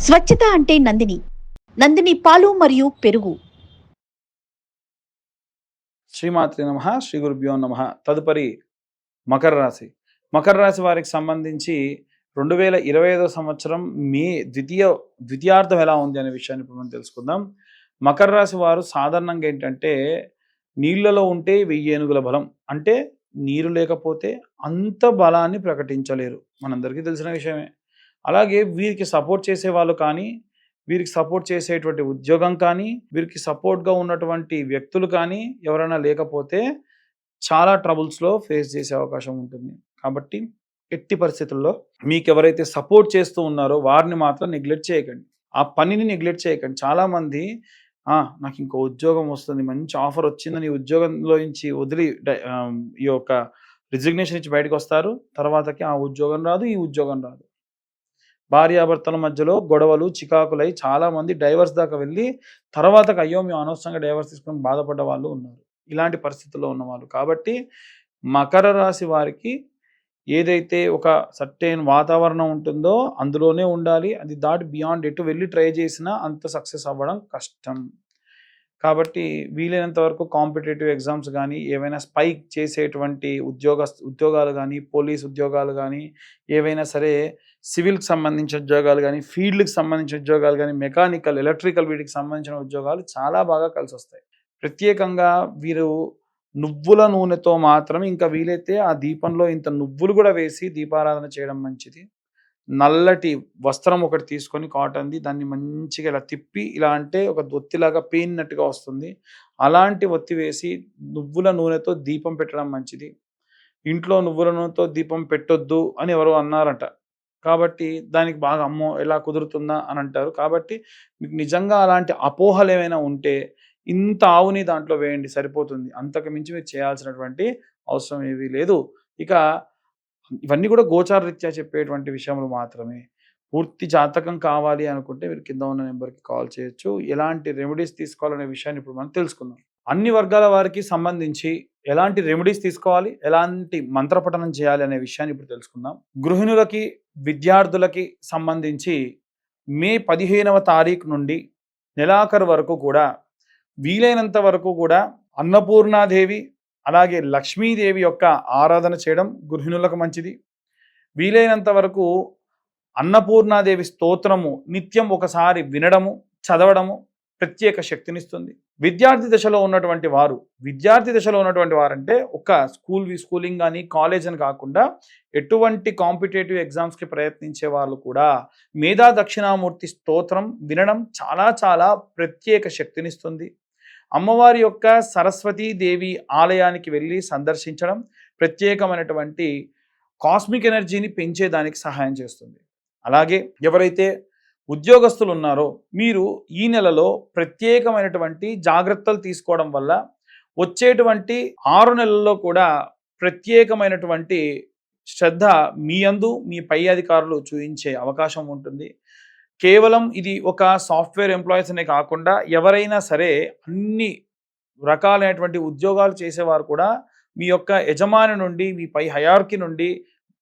స్వచ్ఛత అంటే నందిని. నందిని పాలు మరియు పెరుగు. శ్రీమాత్రి నమ శ్రీ గురుభ్యో నమ. తదుపరి మకర రాశి. మకర రాశి వారికి సంబంధించి రెండు వేల ఇరవై ఐదో సంవత్సరం మే ద్వితీయ ద్వితీయార్థం ఎలా ఉంది అనే విషయాన్ని ఇప్పుడు మనం తెలుసుకుందాం. మకర రాశి వారు సాధారణంగా ఏంటంటే నీళ్ళలో ఉంటే వెయ్యి ఏనుగుల బలం. అంటే నీరు లేకపోతే అంత బలాన్ని ప్రకటించలేరు. మనందరికీ తెలిసిన విషయమే. అలాగే వీరికి సపోర్ట్ చేసే వాళ్ళు కానీ వీరికి సపోర్ట్ చేసేటువంటి ఉద్యోగం కానీ వీరికి సపోర్ట్గా ఉన్నటువంటి వ్యక్తులు కానీ ఎవరైనా లేకపోతే చాలా ట్రబుల్స్లో ఫేస్ చేసే అవకాశం ఉంటుంది. కాబట్టి ఎట్టి పరిస్థితుల్లో మీకు ఎవరైతే సపోర్ట్ చేస్తూ ఉన్నారో వారిని మాత్రం నెగ్లెక్ట్ చేయకండి. ఆ పనిని నెగ్లెక్ట్ చేయకండి. చాలామంది నాకు ఇంకో ఉద్యోగం వస్తుంది మంచి ఆఫర్ వచ్చిందని ఉద్యోగంలో నుంచి వదిలి ఈ యొక్క రిజిగ్నేషన్ ఇచ్చి బయటకు వస్తారు. తర్వాతకి ఆ ఉద్యోగం రాదు ఈ ఉద్యోగం రాదు. భార్యాభర్తల మధ్యలో గొడవలు చికాకులై చాలామంది డైవర్స్ దాకా వెళ్ళి తర్వాతకి అయ్యో మేము అనవసరంగా డైవర్స్ తీసుకుని బాధపడ్డ వాళ్ళు ఉన్నారు. ఇలాంటి పరిస్థితుల్లో ఉన్నవాళ్ళు కాబట్టి మకర రాశి వారికి ఏదైతే ఒక సర్టైన్ వాతావరణం ఉంటుందో అందులోనే ఉండాలి. అది దాటి బియాండ్ ఎటు వెళ్ళి ట్రై చేసినా అంత సక్సెస్ అవ్వడం కష్టం. కాబట్టి వీలైనంత వరకు కాంపిటేటివ్ ఎగ్జామ్స్ కానీ ఏవైనా స్పైక్ చేసేటువంటి ఉద్యోగ ఉద్యోగాలు కానీ పోలీస్ ఉద్యోగాలు కానీ ఏవైనా సరే సివిల్కి సంబంధించిన ఉద్యోగాలు కానీ ఫీల్డ్కి సంబంధించిన ఉద్యోగాలు కానీ మెకానికల్ ఎలక్ట్రికల్ వీటికి సంబంధించిన ఉద్యోగాలు చాలా బాగా కలిసి వస్తాయి ప్రత్యేకంగా వీరు నువ్వుల నూనెతో మాత్రం ఇంకా వీలైతే ఆ దీపంలో ఇంత నువ్వులు కూడా వేసి దీపారాధన చేయడం మంచిది. నల్లటి వస్త్రం ఒకటి తీసుకొని కాటన్ది దాన్ని మంచిగా ఇలా తిప్పి ఇలా అంటే ఒక ఒత్తిలాగా పేనినట్టుగా వస్తుంది. అలాంటి ఒత్తి వేసి నువ్వుల నూనెతో దీపం పెట్టడం మంచిది. ఇంట్లో నువ్వుల నూనెతో దీపం పెట్టొద్దు అని ఎవరో అన్నారట. కాబట్టి దానికి బాగా అమ్మో ఎలా కుదురుతుందా అని అంటారు. కాబట్టి మీకు నిజంగా అలాంటి అపోహలు ఏమైనా ఉంటే ఇంత ఆవుని దాంట్లో వేయండి సరిపోతుంది. అంతకు మించి మీరు చేయాల్సినటువంటి అవసరం ఏమీ లేదు. ఇక ఇవన్నీ కూడా గోచార రీత్యా చెప్పేటువంటి విషయములు మాత్రమే. పూర్తి జాతకం కావాలి అనుకుంటే మీరు కింద ఉన్న నెంబర్కి కాల్ చేయొచ్చు. ఎలాంటి రెమెడీస్ తీసుకోవాలనే విషయాన్ని ఇప్పుడు మనం తెలుసుకుందాం. అన్ని వర్గాల వారికి సంబంధించి ఎలాంటి రెమెడీస్ తీసుకోవాలి ఎలాంటి మంత్రపఠనం చేయాలి అనే విషయాన్ని ఇప్పుడు తెలుసుకుందాం. గృహిణులకి విద్యార్థులకి సంబంధించి మే పదిహేనవ తారీఖు నుండి నెలాఖరు వరకు కూడా వీలైనంత వరకు కూడా అన్నపూర్ణాదేవి అలాగే లక్ష్మీదేవి యొక్క ఆరాధన చేయడం గృహిణులకు మంచిది. వీలైనంత వరకు అన్నపూర్ణాదేవి స్తోత్రము నిత్యం ఒకసారి వినడము చదవడము ప్రత్యేక శక్తినిస్తుంది. విద్యార్థి దశలో ఉన్నటువంటి వారు విద్యార్థి దశలో ఉన్నటువంటి వారంటే ఒక స్కూల్ స్కూలింగ్ కానీ కాలేజ్ అని కాకుండా ఎటువంటి కాంపిటేటివ్ ఎగ్జామ్స్కి ప్రయత్నించే వాళ్ళు కూడా మేధా దక్షిణామూర్తి స్తోత్రం వినడం చాలా చాలా ప్రత్యేక శక్తినిస్తుంది. అమ్మవారి యొక్క సరస్వతీ దేవి ఆలయానికి వెళ్ళి సందర్శించడం ప్రత్యేకమైనటువంటి కాస్మిక్ ఎనర్జీని పెంచేదానికి సహాయం చేస్తుంది. అలాగే ఎవరైతే ఉద్యోగస్తులు ఉన్నారో మీరు ఈ నెలలో ప్రత్యేకమైనటువంటి జాగ్రత్తలు తీసుకోవడం వల్ల వచ్చేటువంటి ఆరు నెలల్లో కూడా ప్రత్యేకమైనటువంటి శ్రద్ధ మీ అందు మీ పై అధికారులు చూపించే అవకాశం ఉంటుంది. కేవలం ఇది ఒక సాఫ్ట్వేర్ ఎంప్లాయీస్ అనే కాకుండా ఎవరైనా సరే అన్ని రకాలైనటువంటి ఉద్యోగాలు చేసేవారు కూడా మీ యొక్క యజమాని నుండి మీ పై హయార్కి నుండి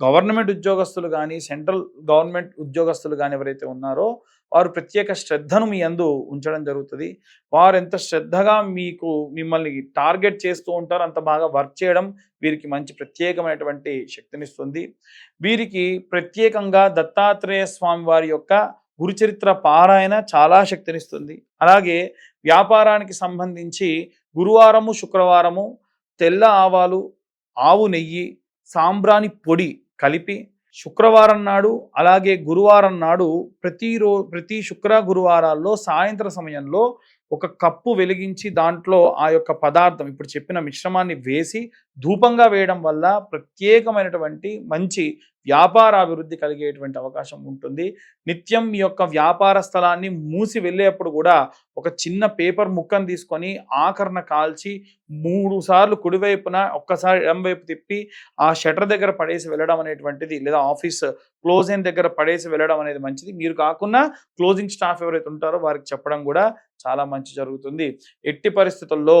గవర్నమెంట్ ఉద్యోగస్తులు కానీ సెంట్రల్ గవర్నమెంట్ ఉద్యోగస్తులు కానీ ఎవరైతే ఉన్నారో వారు ప్రత్యేక శ్రద్ధను మీ అందు ఉంచడం జరుగుతుంది. వారు ఎంత శ్రద్ధగా మీకు మిమ్మల్ని టార్గెట్ చేస్తూ ఉంటారో అంత బాగా వర్క్ చేయడం వీరికి మంచి ప్రత్యేకమైనటువంటి శక్తినిస్తుంది. వీరికి ప్రత్యేకంగా దత్తాత్రేయ స్వామి వారి యొక్క గురుచరిత్ర పారాయణ చాలా శక్తినిస్తుంది. అలాగే వ్యాపారానికి సంబంధించి గురువారము శుక్రవారము తెల్ల ఆవాలు ఆవు నెయ్యి సాంబ్రాణి పొడి కలిపి శుక్రవారం నాడు అలాగే గురువారం నాడు ప్రతిరో ప్రతి శుక్ర గురువారాల్లో సాయంత్ర సమయంలో ఒక కప్పు వెలిగించి దాంట్లో ఆ యొక్క పదార్థం ఇప్పుడు చెప్పిన మిశ్రమాన్ని వేసి ధూపంగా వేయడం వల్ల ప్రత్యేకమైనటువంటి మంచి వ్యాపార అభివృద్ధి కలిగేటువంటి అవకాశం ఉంటుంది. నిత్యం మీ యొక్క వ్యాపార స్థలాన్ని మూసి వెళ్ళేప్పుడు కూడా ఒక చిన్న పేపర్ ముక్కను తీసుకొని ఆకరణ కాల్చి మూడు సార్లు కుడివైపున ఒక్కసారి ఎడంవైపు తిప్పి ఆ షటర్ దగ్గర పడేసి వెళ్ళడం అనేటువంటిది లేదా ఆఫీస్ క్లోజ్ అయిన దగ్గర పడేసి వెళ్ళడం అనేది మంచిది. మీరు కాకుండా క్లోజింగ్ స్టాఫ్ ఎవరైతే ఉంటారో వారికి చెప్పడం కూడా చాలా మంచి జరుగుతుంది. ఎట్టి పరిస్థితుల్లో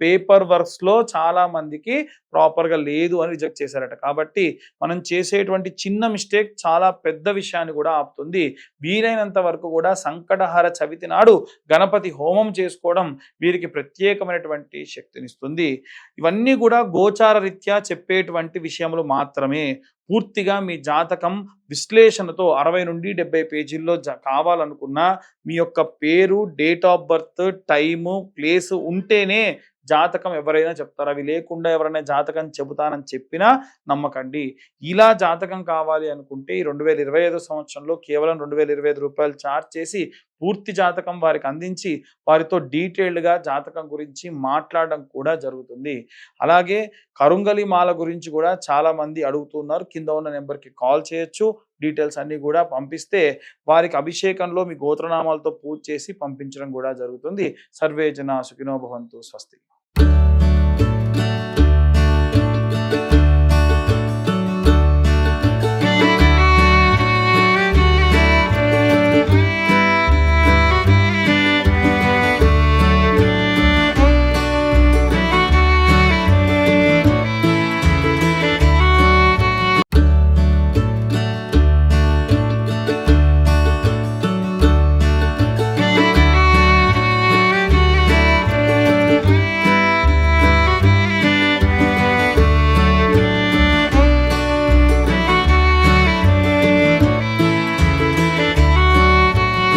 పేపర్ వర్క్స్లో చాలా మందికి ప్రాపర్గా లేదు అని రిజెక్ట్ చేశారట. కాబట్టి మనం చేసేటువంటి చిన్న మిస్టేక్ చాలా పెద్ద విషయాన్ని కూడా ఆపుతుంది. వీలైనంత వరకు కూడా సంకటహార చవితి నాడు గణపతి హోమం చేసుకోవడం వీరికి ప్రత్యేకమైనటువంటి శక్తినిస్తుంది. ఇవన్నీ కూడా గోచార రీత్యా చెప్పేటువంటి విషయములు మాత్రమే. పూర్తిగా మీ జాతకం విశ్లేషణతో అరవై నుండి డెబ్బై పేజీల్లో జ కావాలనుకున్నా మీ యొక్క పేరు date of birth time place ఉంటేనే జాతకం ఎవరైనా చెప్తారు. అవి లేకుండా ఎవరైనా జాతకం చెబుతానని చెప్పినా నమ్మకండి. ఇలా జాతకం కావాలి అనుకుంటే ఈ రెండు వేల ఇరవై ఐదు సంవత్సరంలో కేవలం రెండు వేల ఇరవై ఐదు రూపాయలు చార్జ్ చేసి పూర్తి జాతకం వారికి అందించి వారితో డీటెయిల్డ్గా జాతకం గురించి మాట్లాడడం కూడా జరుగుతుంది. అలాగే కరుంగలి మాల గురించి కూడా చాలా మంది అడుగుతున్నారు. కింద ఉన్న నెంబర్కి కాల్ చేయొచ్చు. డీటెయిల్స్ అన్నీ కూడా పంపిస్తే వారికి అభిషేకంలో మీ గోత్రనామాలతో పూజ చేసి పంపించడం కూడా జరుగుతుంది. సర్వే జన సుఖినో భవంతు స్వస్తి.